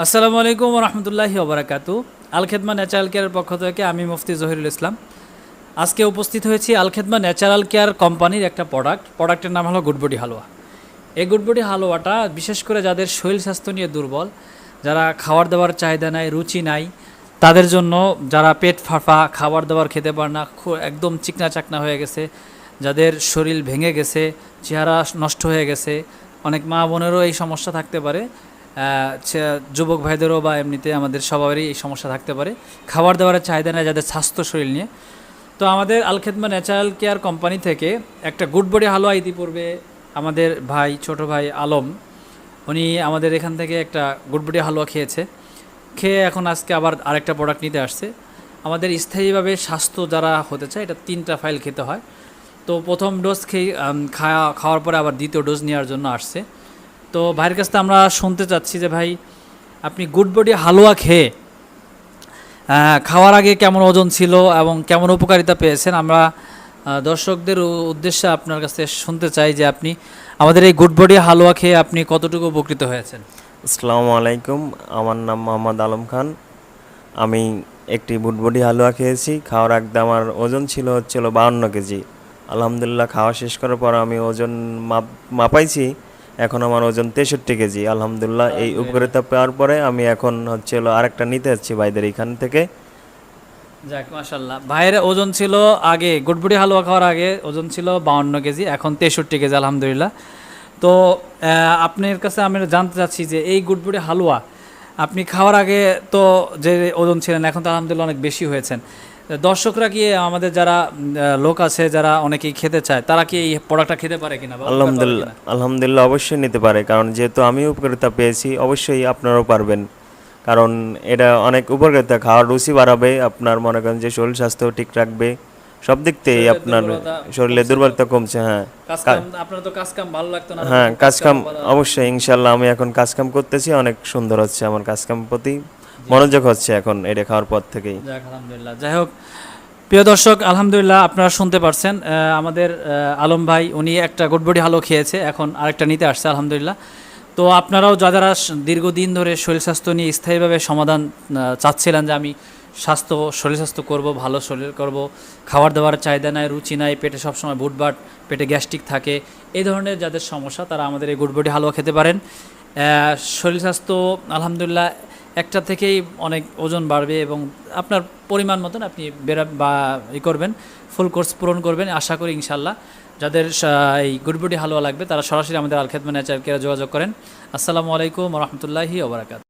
আসসালামু আলাইকুম রহমতুল্লাহি ওবরাকাতু আলখেদমা ন্যাচারাল কেয়ারের পক্ষ থেকে আমি মুফতি জহিরুল ইসলাম। আজকে উপস্থিত হয়েছি আলখেদমা ন্যাচারাল কেয়ার কোম্পানির একটা প্রোডাক্ট। প্রোডাক্টের নাম হলো গুডবডি হালুয়া। এই গুডবডি হালুয়াটা বিশেষ করে যাদের শরীর স্বাস্থ্য নিয়ে দুর্বল, যারা খাবার দাবার চাহিদা নাই, রুচি নাই, তাদের জন্য যারা পেট ফাঁপা খাবার দাবার খেতে পারে না একদম চিকনা চাকনা হয়ে গেছে, যাদের শরীর ভেঙে গেছে, চেহারা নষ্ট হয়ে গেছে, অনেক মা বোনেরও এই সমস্যা থাকতে পারে। যুবক ভাইদেরও বা এমনিতে আমাদের সবারই এই সমস্যা থাকতে পারে। খাবার দাবারের চাহিদা নেই যাদের স্বাস্থ্য শরীর নিয়ে। তো আমাদের আলখেদমা ন্যাচারাল কেয়ার কোম্পানি থেকে একটা গুড বডি হালুয়া ইতিপূর্বে আমাদের ভাই, ছোট ভাই আলম, উনি আমাদের এখান থেকে একটা গুড বডি হালুয়া খেয়েছে। খেয়ে এখন আজকে আবার আরেকটা প্রোডাক্ট নিতে আসছে। আমাদের স্থায়ীভাবে স্বাস্থ্য যারা হতে চায়, এটা তিনটা ফাইল খেতে হয়। তো প্রথম ডোজ খেয়ে খাওয়া, খাওয়ার পরে আবার দ্বিতীয় ডোজ নেওয়ার জন্য আসছে। তো ভাইয়ের কাছ থেকে আমরা শুনতে চাচ্ছি যে ভাই, আপনি গুড বডি হালুয়া খেয়ে খাওয়ার আগে কেমন ওজন ছিল এবং কেমন উপকারিতা পেয়েছেন? আমরা দর্শকদের উদ্দেশ্যে আপনার কাছে শুনতে চাই যে আপনি, আমাদের এই গুড বডি হালুয়া খেয়ে আপনি কতটুকু উপকৃত হয়েছেন? আসসালামু আলাইকুম, আমার নাম মোহাম্মদ আলম খান। আমি একটি বুটবুটি হালুয়া খেয়েছি, খাওয়ার আগে আমার ওজন ছিল হচ্ছিল বাহান্ন কেজি। আলহামদুলিল্লাহ, খাওয়া শেষ করার পর আমি ওজন মাপ, মাপাইছি। এখন আমার ওজন তেষট্টি কেজি। আলহামদুলিল্লাহ, এই উপকারিতা পাওয়ার পরে আমি এখন হচ্ছে হলো আরেকটা নিতে যাচ্ছি ভাইদের এখান থেকে। যাক মাশাল্লাহ ভাইয়ের ওজন ছিল আগে গুডবুডি হালুয়া খাওয়ার আগে ওজন ছিল বাউন্ন কেজি, এখন তেষট্টি কেজি, আলহামদুলিল্লাহ। তো আপনার কাছে আমি জানতে চাচ্ছি যে এই গুডবুডি হালুয়া আপনি খাওয়ার আগে তো যে ওজন ছিলেন, এখন তো আলহামদুলিল্লাহ অনেক বেশি হয়েছেন। দর্শকরা কি আমাদের যারা লোক আছে যারা অনেকেই খেতে চায় তারা কি এই প্রোডাক্টটা খেতে পারে কিনা আলহামদুলিল্লাহ আলহামদুলিল্লাহ অবশ্যই নিতে পারে কারণ যেহেতু আমি উপকারিতা পেয়েছি অবশ্যই আপনারাও পারবেন। কারণ এটা অনেক উপকারিতা খাওয়ার রুচি বাড়াবে আপনার মনে করেন যে শরীর স্বাস্থ্য ঠিক রাখবে সব দিক থেকেই আপনার শরীরে দুর্বলতা কমছে হ্যাঁ। আপনার তো কাজ কাম ভালো লাগতো না হ্যাঁ যখন কাজ কাম অবশ্যই ইনশাল্লাহ আমি এখন কাজ কাম করতেছি অনেক সুন্দর হচ্ছে আমার কাজ কাম প্রতি। মনোযোগ হচ্ছে এখন এটা খাওয়ার পর থেকেই। আলহামদুলিল্লাহ। যাই হোক প্রিয় দর্শক আলহামদুলিল্লাহ আপনারা শুনতে পারছেন আমাদের আলম ভাই উনি একটা গুডবডি হালো খেয়েছে এখন আরেকটা নিতে আসছে আলহামদুলিল্লাহ। তো আপনারাও যা যারা দীর্ঘদিন ধরে শরীর স্বাস্থ্য নিয়ে স্থায়ীভাবে সমাধান চাচ্ছিলেন যে আমি স্বাস্থ্য শরীর স্বাস্থ্য করব ভালো শরীর করব খাবার দাবার চাহিদা নাই রুচি নাই পেটে সবসময় বুটবাট পেটে গ্যাস্ট্রিক থাকে এই ধরনের যাদের সমস্যা তারা আমাদের এই গুডবডি হালুয়া খেতে পারেন। শরীর স্বাস্থ্য আলহামদুলিল্লাহ একটা থেকেই অনেক ওজন বাড়বে এবং আপনার পরিমাণ মতন আপনি বেরা বা ই করবেন ফুল কোর্স পূরণ করবেন, আশা করি ইনশাল্লাহ যাদের এই গুডবুডি হালুয়া লাগবে, তারা সরাসরি আমাদের আলখেদ ন্যাচার কেয়ারে যোগাযোগ করেন। আসসালামু আলাইকুম রহমতুল্লাহি ওবরাকাত